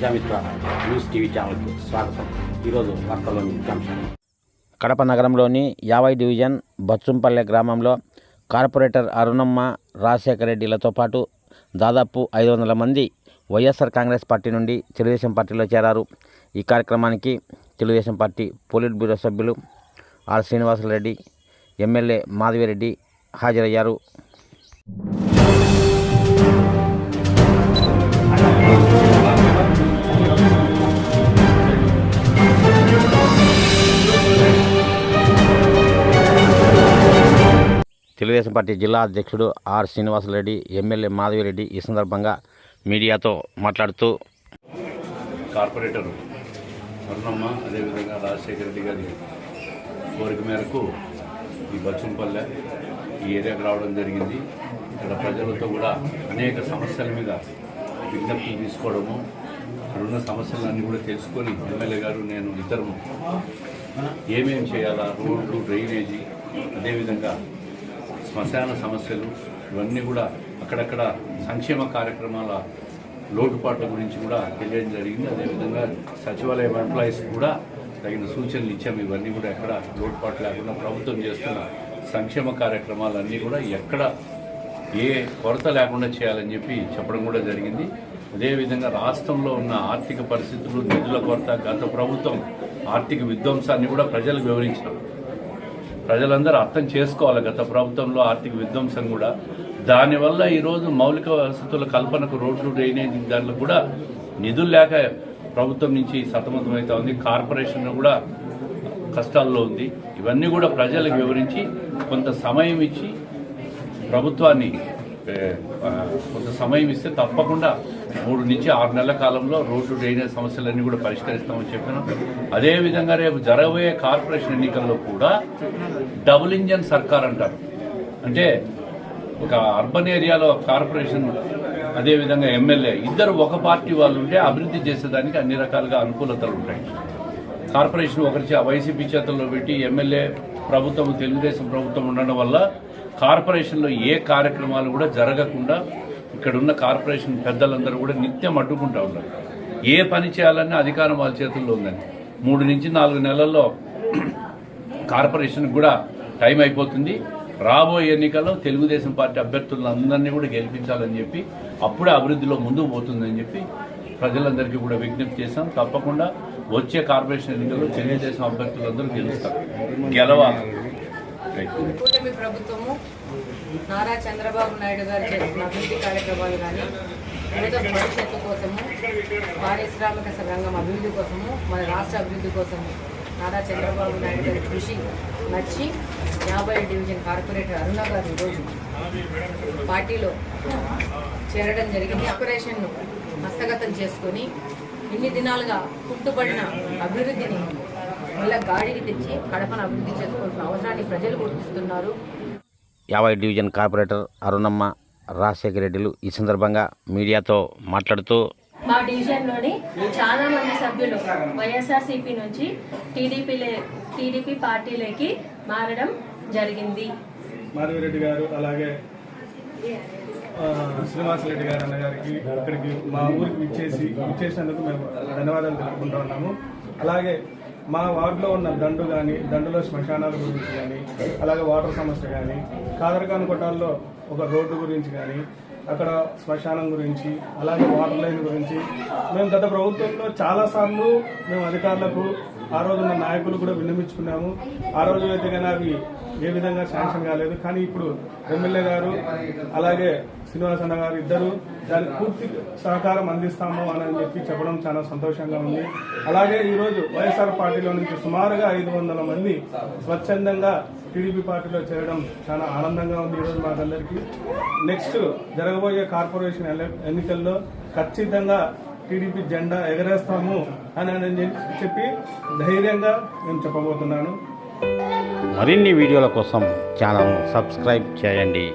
Prajamitra news TV ఛానల్కి స్వాగతం. ఈరోజు వార్తల్లోని ముఖ్యాంశాలు కడప నగరంలోని యావై డివిజన్ బచ్చుంపల్లె గ్రామంలో కార్పొరేటర్ అరుణమ్మ రాజశేఖర రెడ్డిలతో పాటు దాదాపు ఐదు వందల మంది వైఎస్ఆర్ కాంగ్రెస్ పార్టీ నుండి తెలుగుదేశం పార్టీలో చేరారు. ఈ కార్యక్రమానికి తెలుగుదేశం పార్టీ పోలిట్ బ్యూరో సభ్యులు ఆర్ శ్రీనివాసరెడ్డి ఎమ్మెల్యే మాధవిరెడ్డి హాజరయ్యారు. తెలుగుదేశం పార్టీ జిల్లా అధ్యక్షుడు ఆర్ శ్రీనివాసరెడ్డి ఎమ్మెల్యే మాధవిరెడ్డి ఈ సందర్భంగా మీడియాతో మాట్లాడుతూ కార్పొరేటర్ అరుణమ్మ అదేవిధంగా రాజశేఖర రెడ్డి గారి కోరిక మేరకు ఈ బచ్చంపల్లె ఈ ఏరియాకు రావడం జరిగింది. ఇక్కడ ప్రజలతో కూడా అనేక సమస్యల మీద విజ్ఞప్తులు తీసుకోవడము ఇక్కడ ఉన్న సమస్యలన్నీ కూడా తెలుసుకొని ఎమ్మెల్యే గారు నేను ఇద్దరు ఏమేమి చేయాలా రోడ్లు డ్రైనేజీ అదేవిధంగా శ్మశాన సమస్యలు ఇవన్నీ కూడా అక్కడక్కడ సంక్షేమ కార్యక్రమాల లోటుపాట్ల గురించి కూడా తెలియడం జరిగింది. అదేవిధంగా సచివాలయం ఎంప్లాయీస్ కూడా తగిన సూచనలు ఇచ్చాము ఇవన్నీ కూడా ఎక్కడ లోటుపాటు లేకుండా ప్రభుత్వం చేస్తున్న సంక్షేమ కార్యక్రమాలన్నీ కూడా ఎక్కడ ఏ కొరత లేకుండా చేయాలని చెప్పి చెప్పడం కూడా జరిగింది. అదేవిధంగా రాష్ట్రంలో ఉన్న ఆర్థిక పరిస్థితులు నిధుల కొరత గత ప్రభుత్వం ఆర్థిక విధ్వంసాన్ని కూడా ప్రజలకు వివరించారు ప్రజలందరూ అర్థం చేసుకోవాలి గత ప్రభుత్వంలో ఆర్థిక విధ్వంసం కూడా. దానివల్ల ఈరోజు మౌలిక వసతుల కల్పనకు రోడ్లు డ్రైనేజ్ దాంట్లో కూడా నిధులు లేక ప్రభుత్వం నుంచి సతమతమవుతా ఉంది. కార్పొరేషన్ కూడా కష్టాల్లో ఉంది. ఇవన్నీ కూడా ప్రజలకు వివరించి కొంత సమయం ఇచ్చి ప్రభుత్వాన్ని కొంత సమయం ఇస్తే తప్పకుండా మూడు నుంచి ఆరు నెలల కాలంలో రోడ్డు డ్రైనేజ్ సమస్యలన్నీ కూడా పరిష్కరిస్తామని చెప్పాను. అదేవిధంగా రేపు జరగబోయే కార్పొరేషన్ ఎన్నికల్లో కూడా డబుల్ ఇంజన్ సర్కార్ అంటారు. అంటే ఒక అర్బన్ ఏరియాలో కార్పొరేషన్ అదేవిధంగా ఎమ్మెల్యే ఇద్దరు ఒక పార్టీ వాళ్ళు ఉంటే అభివృద్ధి చేసేదానికి అన్ని రకాలుగా అనుకూలతలు ఉంటాయి. కార్పొరేషన్ ఒకరి వైసీపీ చేతుల్లో పెట్టి ఎమ్మెల్యే ప్రభుత్వం తెలుగుదేశం ప్రభుత్వం ఉండడం వల్ల కార్పొరేషన్లో ఏ కార్యక్రమాలు కూడా జరగకుండా ఇక్కడున్న కార్పొరేషన్ పెద్దలందరూ కూడా నిత్యం అడ్డుకుంటా ఉన్నారు. ఏ పని చేయాలన్నా అధికారం వాళ్ళ చేతుల్లో ఉందని మూడు నుంచి నాలుగు నెలల్లో కార్పొరేషన్ కూడా టైం అయిపోతుంది. రాబోయే ఎన్నికల్లో తెలుగుదేశం పార్టీ అభ్యర్థులందరినీ కూడా గెలిపించాలని చెప్పి అప్పుడే అభివృద్ధిలో ముందుకు పోతుందని చెప్పి ప్రజలందరికీ కూడా విజ్ఞప్తి చేశాం. తప్పకుండా వచ్చే కార్పొరేషన్ ఎన్నికల్లో తెలుగుదేశం అభ్యర్థులందరూ గెలుస్తారు. గెలవాలి. కూటమి ప్రభుత్వము నారా చంద్రబాబు నాయుడు గారు చేసిన అభివృద్ధి కార్యక్రమాలు కానీ యువత భవిష్యత్తు కోసము పారిశ్రామిక రంగం అభివృద్ధి కోసము మన రాష్ట్ర అభివృద్ధి కోసము నారా చంద్రబాబు నాయుడు గారి కృషి నచ్చి యాభై డివిజన్ కార్పొరేటర్ అరుణ గారు ఈరోజు పార్టీలో చేరడం జరిగింది. ఆపరేషన్ను హస్తగతం చేసుకొని ఇన్ని దినాలుగా పుట్టుబడిన అభివృద్ధిని మళ్ళా గాడికి తెచ్చి కడపను అభివృద్ధి చేసుకోవాల్సిన అవసరాన్ని ప్రజలు గుర్తిస్తున్నారు. యాభై డివిజన్ కార్పొరేటర్ అరుణమ్మ రాజశేఖర రెడ్డిలు ఈ సందర్భంగా మీడియాతో మాట్లాడుతూ మా డివిజన్లోని చాలా మంది సభ్యులు వైఎస్ఆర్సీపీ నుంచి టీడీపీ టీడీపీ పార్టీలోకి మారడం జరిగింది. మాధవిరెడ్డి గారు అలాగే శ్రీనివాసరెడ్డి గారు అన్న గారికి ఇక్కడికి మా ఊరికి ఇచ్చేసి ఇచ్చేసినందుకు మేము ధన్యవాదాలు తెలుపుకుంటూ ఉన్నాము. అలాగే మా వార్డులో ఉన్న దండు కానీ దండులో శ్మశానాల గురించి కానీ అలాగే వాటర్ సమస్య కానీ కాదరకాని కొట్టాల్లో ఒక రోడ్డు గురించి కానీ అక్కడ శ్మశానం గురించి అలాగే వాటర్ లైన్ గురించి మేము గత ప్రభుత్వంలో చాలాసార్లు మేము అధికారులకు ఆ రోజు ఉన్న నాయకులు కూడా విన్నమించుకున్నాము ఆ రోజు అయితే కానీ అవి ఏ విధంగా శాంక్షన్ కాలేదు. కానీ ఇప్పుడు ఎమ్మెల్యే గారు అలాగే శ్రీనివాస్ అన్న గారు ఇద్దరు దానికి పూర్తి సహకారం అందిస్తాము అని చెప్పి చెప్పడం చాలా సంతోషంగా ఉంది. అలాగే ఈరోజు వైఎస్ఆర్ పార్టీలో నుంచి సుమారుగా ఐదు వందల మంది స్వచ్ఛందంగా టీడీపీ పార్టీలో చేరడం చాలా ఆనందంగా ఉంది ఈరోజు మాకందరికీ. నెక్స్ట్ జరగబోయే కార్పొరేషన్ ఎన్నికల్లో ఖచ్చితంగా టీడీపీ జెండా ఎగరేస్తాము అని అని చెప్పి ధైర్యంగా నేను చెప్పబోతున్నాను. మరిన్ని వీడియోల కోసం ఛానల్ను సబ్స్క్రైబ్ చేయండి.